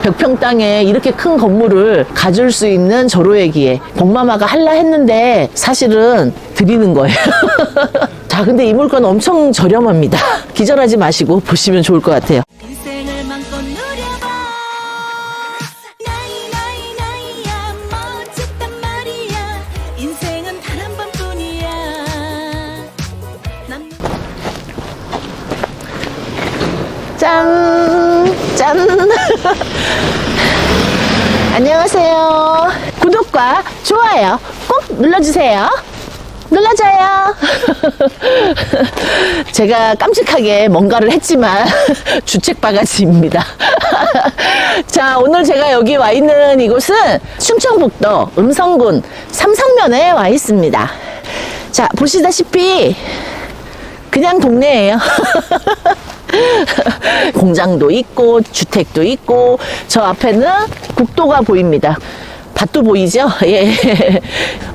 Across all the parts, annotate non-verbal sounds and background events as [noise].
100평 땅에 이렇게 큰 건물을 가질 수 있는 저로에기에 동마마가 할라 했는데 사실은 드리는 거예요. [laughs] 자, 근데 이 물건 엄청 저렴합니다. [laughs] 기절하지 마시고 보시면 좋을 것 같아요. 구독과 좋아요 꼭 눌러주세요. 눌러줘요. [laughs] 제가 깜찍하게 뭔가를 했지만 [laughs] 주책 바가지입니다. [laughs] 자, 오늘 제가 여기 와 있는 이곳은 충청북도 음성군 삼성면에 와 있습니다. 자, 보시다시피 그냥 동네예요. 공장도 있고 주택도 있고 저 앞에는 국도가 보입니다. 밭도 보이죠? [laughs] 예.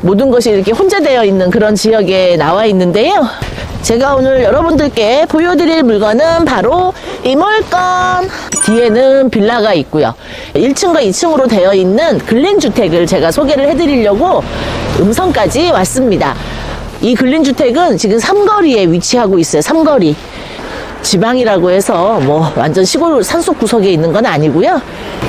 모든 것이 이렇게 혼재되어 있는 그런 지역에 나와 있는데요. 제가 오늘 여러분들께 보여드릴 물건은 바로 이 물건. 뒤에는 빌라가 있고요. 1층과 2층으로 되어 있는 근린주택을 제가 소개를 해드리려고 음성까지 왔습니다. 이 근린주택은 지금 삼거리에 위치하고 있어요. 삼거리. 지방이라고 해서 뭐 완전 시골 산속 구석에 있는 건 아니고요.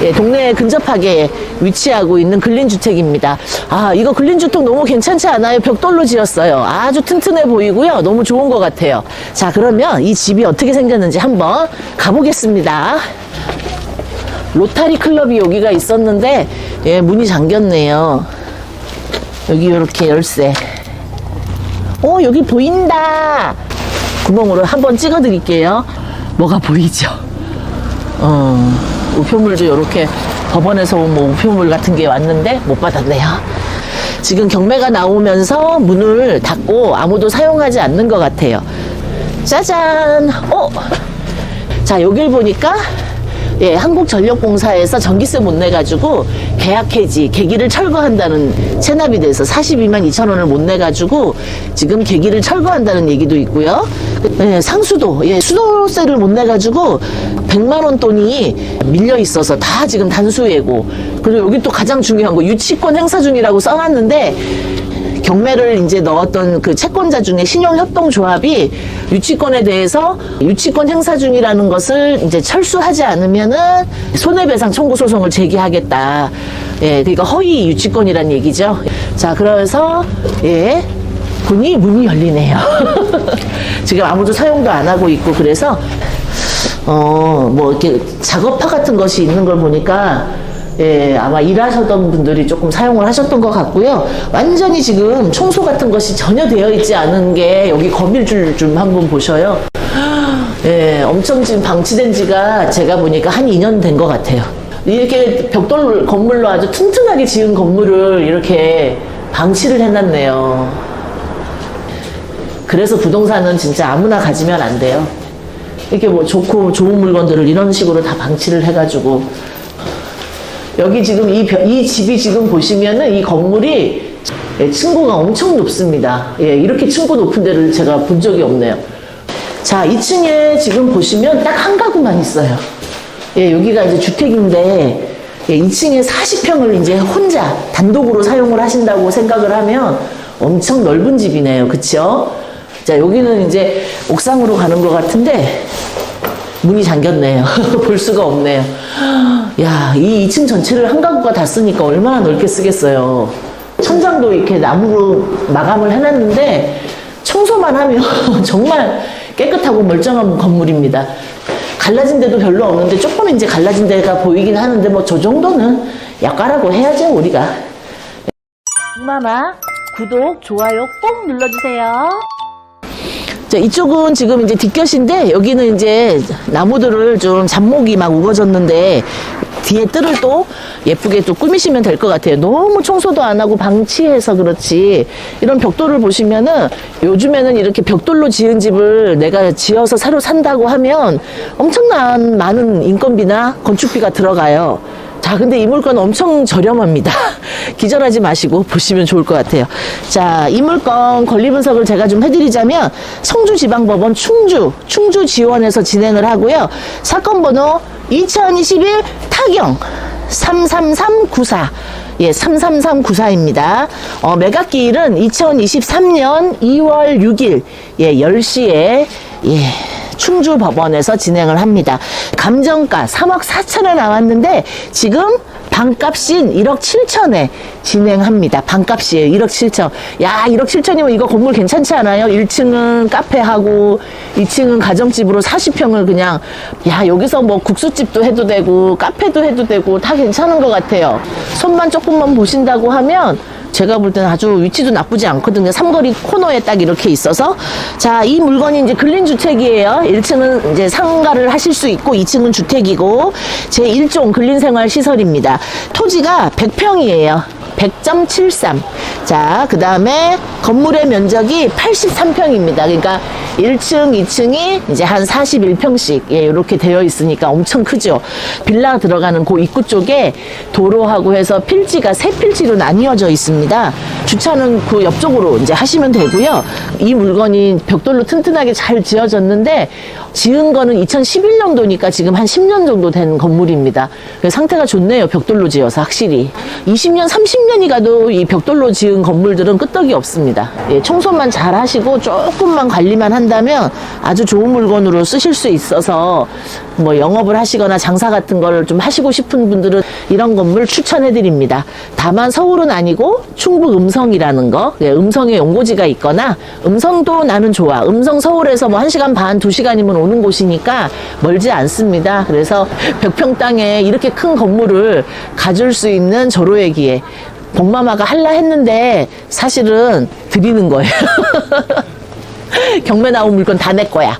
예, 동네에 근접하게 위치하고 있는 근린주택입니다. 아, 이거 근린주택 너무 괜찮지 않아요? 벽돌로 지었어요. 아주 튼튼해 보이고요. 너무 좋은 것 같아요. 자, 그러면 이 집이 어떻게 생겼는지 한번 가보겠습니다. 로타리 클럽이 여기가 있었는데, 예, 문이 잠겼네요. 여기 이렇게 열쇠. 어, 여기 보인다. 구멍으로 한번 찍어 드릴게요. 뭐가 보이죠? 어, 우표물도 이렇게 법원에서 온 뭐 우표물 같은 게 왔는데 못 받았네요. 지금 경매가 나오면서 문을 닫고 아무도 사용하지 않는 것 같아요. 짜잔! 어? 자, 여길 보니까 예, 한국전력공사에서 전기세 못 내가지고 계약 해지, 계기를 철거한다는 체납이 돼서 42만 2천 원을 못 내가지고 지금 계기를 철거한다는 얘기도 있고요. 예, 상수도, 예, 수도세를 못 내가지고 100만 원 돈이 밀려 있어서 다 지금 단수예고 그리고 여기 또 가장 중요한 거 유치권 행사 중이라고 써놨는데 경매를 이제 넣었던 그 채권자 중에 신용협동조합이 유치권에 대해서 유치권 행사 중이라는 것을 이제 철수하지 않으면은 손해배상 청구 소송을 제기하겠다. 예, 그러니까 허위 유치권이란 얘기죠. 자, 그래서 예. 문이 문이 열리네요. [laughs] 지금 아무도 사용도 안 하고 있고 그래서 어, 뭐, 이렇게 작업화 같은 것이 있는 걸 보니까, 예, 아마 일하셨던 분들이 조금 사용을 하셨던 것 같고요. 완전히 지금 청소 같은 것이 전혀 되어 있지 않은 게 여기 거밀줄 좀 한번 보셔요. 예, 엄청 지금 방치된 지가 제가 보니까 한 2년 된 것 같아요. 이렇게 벽돌 건물로 아주 튼튼하게 지은 건물을 이렇게 방치를 해놨네요. 그래서 부동산은 진짜 아무나 가지면 안 돼요. 이렇게 뭐 좋고 좋은 물건들을 이런 식으로 다 방치를 해가지고 여기 지금 이, 벼- 이 집이 지금 보시면은 이 건물이 예, 층고가 엄청 높습니다. 예, 이렇게 층고 높은 데를 제가 본 적이 없네요. 자, 2층에 지금 보시면 딱 한 가구만 있어요. 예, 여기가 이제 주택인데 예, 2층에 40평을 이제 혼자 단독으로 사용을 하신다고 생각을 하면 엄청 넓은 집이네요. 그쵸? 자, 여기는 이제 옥상으로 가는 것 같은데 문이 잠겼네요. [laughs] 볼 수가 없네요. 야, 이 2층 전체를 한 가구가 다 쓰니까 얼마나 넓게 쓰겠어요. 천장도 이렇게 나무로 마감을 해놨는데 청소만 하면 [laughs] 정말 깨끗하고 멀쩡한 건물입니다. 갈라진 데도 별로 없는데 조금 이제 갈라진 데가 보이긴 하는데 뭐 저 정도는 약과라고 해야죠, 우리가. 마마 구독, 좋아요 꼭 눌러주세요. 자, 이쪽은 지금 이제 뒷곁인데 여기는 이제 나무들을 좀 잡목이 막 우거졌는데 뒤에 뜰을 또 예쁘게 또 꾸미시면 될 것 같아요. 너무 청소도 안 하고 방치해서 그렇지. 이런 벽돌을 보시면은 요즘에는 이렇게 벽돌로 지은 집을 내가 지어서 새로 산다고 하면 엄청난 많은 인건비나 건축비가 들어가요. 자, 근데 이 물건 엄청 저렴합니다. [laughs] 기절하지 마시고 보시면 좋을 것 같아요. 자, 이 물건 권리 분석을 제가 좀 해드리자면 성주지방법원 충주, 충주 지원에서 진행을 하고요. 사건 번호 2021 타경 33394. 예, 33394입니다. 어, 매각기일은 2023년 2월 6일, 예, 10시에, 예, 충주 법원에서 진행을 합니다. 감정가 3억 4천에 나왔는데, 지금 반값인 1억 7천에 진행합니다. 반값이에요. 1억 7천. 야, 1억 7천이면 이거 건물 괜찮지 않아요? 1층은 카페하고 2층은 가정집으로 40평을 그냥 야, 여기서 뭐 국수집도 해도 되고 카페도 해도 되고 다 괜찮은 것 같아요. 손만 조금만 보신다고 하면 제가 볼 때는 아주 위치도 나쁘지 않거든요. 삼거리 코너에 딱 이렇게 있어서. 자, 이 물건이 이제 근린 주택이에요. 1층은 이제 상가를 하실 수 있고, 2층은 주택이고, 제 1종 근린 생활 시설입니다. 토지가 100평이에요. 100.73. 자, 그 다음에 건물의 면적이 83평입니다. 그러니까 1층, 2층이 이제 한 41평씩, 예, 이렇게 되어 있으니까 엄청 크죠. 빌라 들어가는 그 입구 쪽에 도로하고 해서 필지가 세 필지로 나뉘어져 있습니다. 주차는 그 옆쪽으로 이제 하시면 되고요. 이 물건이 벽돌로 튼튼하게 잘 지어졌는데, 지은 거는 2011년도니까 지금 한 10년 정도 된 건물입니다. 상태가 좋네요. 벽돌로 지어서 확실히. 20년, 30년이 가도 이 벽돌로 지은 건물들은 끄떡이 없습니다. 예, 청소만 잘 하시고 조금만 관리만 한다면 아주 좋은 물건으로 쓰실 수 있어서 뭐 영업을 하시거나 장사 같은 걸좀 하시고 싶은 분들은 이런 건물 추천해 드립니다. 다만 서울은 아니고 충북 음성이라는 거, 예, 음성에 연고지가 있거나 음성도 나는 좋아. 음성 서울에서 뭐 1시간 반, 2시간이면 오는 곳이니까 멀지 않습니다. 그래서 벽평 땅에 이렇게 큰 건물을 가질 수 있는 저로의 복마마가 할라 했는데 사실은 드리는 거예요. [laughs] 경매 나온 물건 다 내 거야.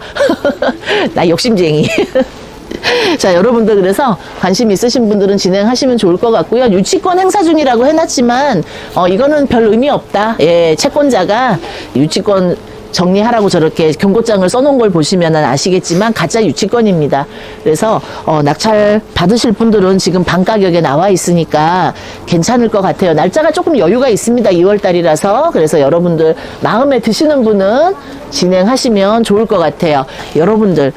[laughs] 나 욕심쟁이. [laughs] 자, 여러분들 그래서 관심 있으신 분들은 진행하시면 좋을 것 같고요. 유치권 행사 중이라고 해놨지만, 어, 이거는 별 의미 없다. 예, 채권자가 유치권 정리하라고 저렇게 경고장을 써놓은 걸 보시면 아시겠지만 가짜 유치권입니다. 그래서 어, 낙찰 받으실 분들은 지금 반 가격에 나와 있으니까 괜찮을 것 같아요. 날짜가 조금 여유가 있습니다. 2월 달이라서 그래서 여러분들 마음에 드시는 분은 진행하시면 좋을 것 같아요. 여러분들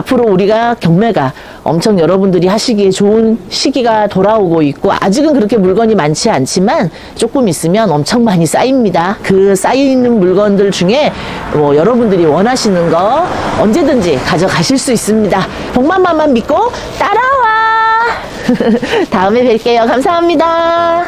앞으로 우리가 경매가 엄청 여러분들이 하시기에 좋은 시기가 돌아오고 있고 아직은 그렇게 물건이 많지 않지만 조금 있으면 엄청 많이 쌓입니다. 그 쌓이는 물건들 중에 뭐 여러분들이 원하시는 거 언제든지 가져가실 수 있습니다. 복만만만 믿고 따라와. [laughs] 다음에 뵐게요. 감사합니다.